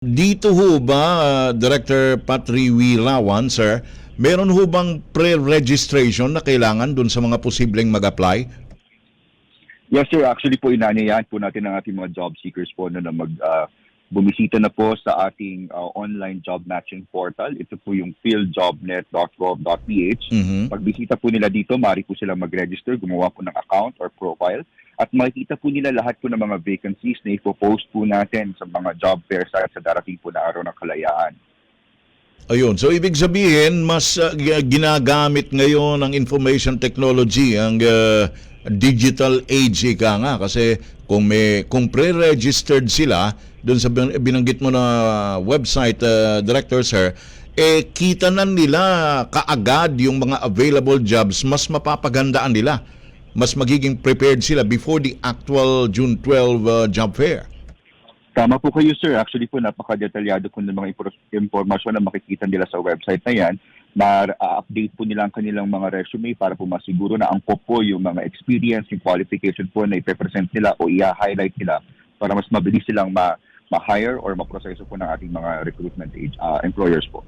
Dito ho ba, uh, Director Patri Wilawan, sir, meron ho bang pre-registration na kailangan dun sa mga posibleng mag-apply? Yes sir, actually po inanyayahan po natin ang ating mga job seekers po na, na mag ah, bumisita na po sa ating ah, online job matching portal. Ito po yung fieldjobnet.gov.ph. Mhm. Pagbisita po nila dito, maaari po silang mag-register, gumawa po ng account or profile at makikita po nila lahat po ng mga vacancies na ipopost po natin sa mga job fair sites sa darating po na araw ng kalayaan. Ayun, so ibig sabihin, mas uh, ginagamit ngayon ang information technology, ang uh, digital age ika nga. Kasi kung may kung pre-registered sila doon sa bin- binanggit mo na website uh, director sir eh kita na nila kaagad yung mga available jobs mas mapapagandaan nila mas magiging prepared sila before the actual June 12 uh, job fair Tama po kayo sir. Actually po napaka-detalyado po ng mga impor- impormasyon na makikita nila sa website na yan. Ma-update po nila ang kanilang mga resume para po masiguro na angkop po yung mga experience, yung qualification po na ipe-present nila o i-highlight nila para mas mabilis silang ma- ma-hire or ma-proseso po ng ating mga recruitment age, ah, employers po.